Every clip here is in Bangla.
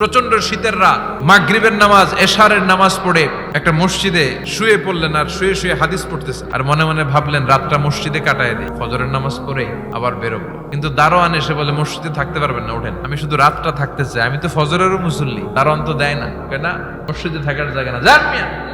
প্রচণ্ড শীতের রাত মাগরীবের নামাজ এশারের নামাজ পড়ে একটা মসজিদে শুয়ে পড়লেন আর শুয়ে শুয়ে হাদিস পড়তেছে। আর মনে মনে ভাবলেন, রাতটা মসজিদে কাটায় দিই। ফজরের নামাজ পড়ে আবার বেরোবো। কিন্তু দারোয়ান এসে বলে, মসজিদে থাকতে পারবেন না, ওঠেন। আমি শুধু রাতটা থাকতে চাই। আমি তো ফজরেরও মুসল্লি। দারোয়ান তো দেয় না। কেনা মসজিদে থাকার জায়গা না। যান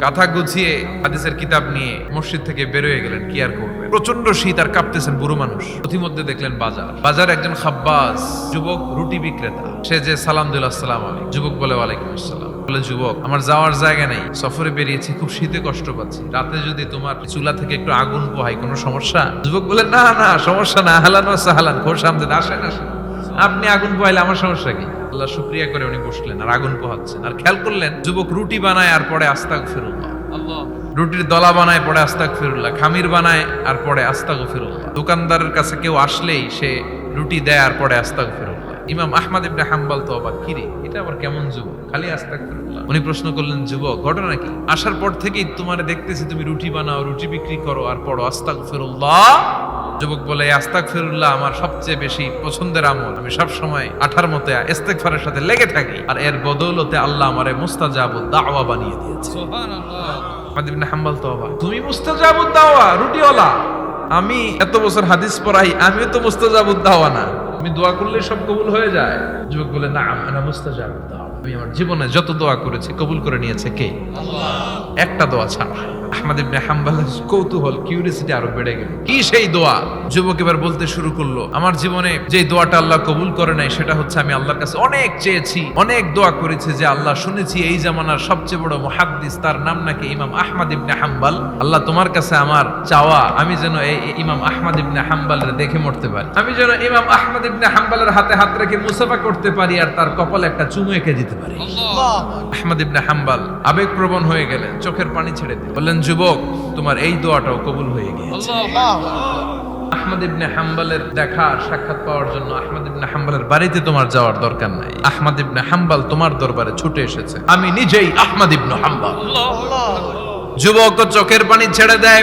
কাঁথা গুছিয়ে হাদিসের কিতাব নিয়ে মসজিদ থেকে বেরোয় গেলেন। কি আর করবেন? প্রচণ্ড শীত আর কাঁপতেছেন বুড়ো মানুষ। প্রতিমধ্যে দেখলেন বাজার। বাজার একজন খাব্বাস, যুবক, রুটি বিক্রেতা। সে যে, সালাম দিল, আসসালাম আলাইকুম। যুবক বলে, ওয়ালাইকুম আসসালাম। বলে, যুবক, আমার যাওয়ার জায়গা নেই। সফরে বেরিয়েছি খুব শীতে কষ্ট পাচ্ছি। রাতে যদি তোমার চুলা থেকে একটু আগুন পোহাই কোনো সমস্যা? যুবক বলে না না সমস্যা না হালান সাহালান খোশ আমদেন আসেন আসেন। আপনি আগুন পোহাইলে আমার সমস্যা কি? আল্লাহ শুক্রিয়া করে উনি বসলেন আর আগুন পোহাচ্ছেন। আর খেয়াল করলেন যুবক রুটি বানায় আর পরে আস্তাক ফিরুল্লাহ রুটির দলা বানায় পরে আস্তাক ফিরুল্লাহ খামির বানায় আর পরে আস্তাক ফিরুল্লাহ দোকানদারের কাছে কেউ আসলেই সে রুটি দেয় আর পরে আস্তাক ফিরুল্লাহ ইমাম আহমদ ইবনে হাম্বাল তো অবাক কিরে এটা আবার কেমন যুবক? খালি আস্তাক উনি প্রশ্ন করলেন যুবক ঘটনা কি? আসার পর থেকেই তোমার দেখতেছি তুমি রুটি বানাও রুটি বিক্রি করো আর পড়ো আস্তাক ফিরুল্লাহ যুবক বলে আস্তাক ফিরুল্লাহ আমার সবচেয়ে বেশি পছন্দের আমল। আমি সব সময় আঠার মতে ইস্তেগফারের সাথে লেগে থাকি আর এর বদৌলতে আল্লাহ আমারে মুস্তাজাবুদ দাওয়া বানিয়ে দিয়েছে। ইবনে হাম্বল তো অবাক তুমি মুস্তাজাবুদ দাওয়া রুটিওয়ালা। আমি এত বছর হাদিস পড়াই আমিও তো মুস্তাজাবুদ দাওয়া না। আমি দোয়া করলে সব কবুল হয়ে যায়। যুবক বলে না আমরা মুস্তাজাব দাও। আমি আমার জীবনে যত দোয়া করেছি কবুল করে নিয়েছে কে? একটা দোয়া ছাড়া। আহমদ ইবনে হাম্বালের কৌতূহল কিউরিয়াসিটি আরও বেড়ে গেল। কি সেই দোয়া? যুবক এবার বলতে শুরু করল আমার জীবনে যে দোয়াটা আল্লাহ কবুল করে নাই সেটা হচ্ছে আমি আল্লাহর কাছে অনেক চেয়েছি অনেক দোয়া করেছি যে আল্লাহ শুনেছি এই জামানার সবচেয়ে বড় মুহাদ্দিস তার নাম নাকি ইমাম আহমদ ইবনে হাম্বাল। আল্লাহ তোমার কাছে আমার চাওয়া আমি যেন এই ইমাম আহমদ ইবনে হাম্বালের দেখে মরতে পারি। আমি যেন ইমাম আহমদ ইবনে হাম্বালের হাতে হাত রেখে মুসাফা করতে পারি আর তার কপালে একটা চুমু এঁকে দিতে পারি। আহমদ ইবনে হাম্বাল আবেগপ্রবণ হয়ে গেলেন চোখের পানি ছেড়ে দিয়ে বললেন যুবক তোমার এই দোয়াটাও কবুল হয়ে গিয়েছে। আহমদ ইবনে হাম্বালের দেখা সাক্ষাৎ পাওয়ার জন্য আহমদ ইবনে হাম্বালের বাড়িতে তোমার যাওয়ার দরকার নাই। আহমদ ইবনে হাম্বাল তোমার দরবারে ছুটে এসেছে। আমি নিজেই আহমদ ইবনে হাম্বাল। যুবক চোখের পানি ছেড়ে দেয়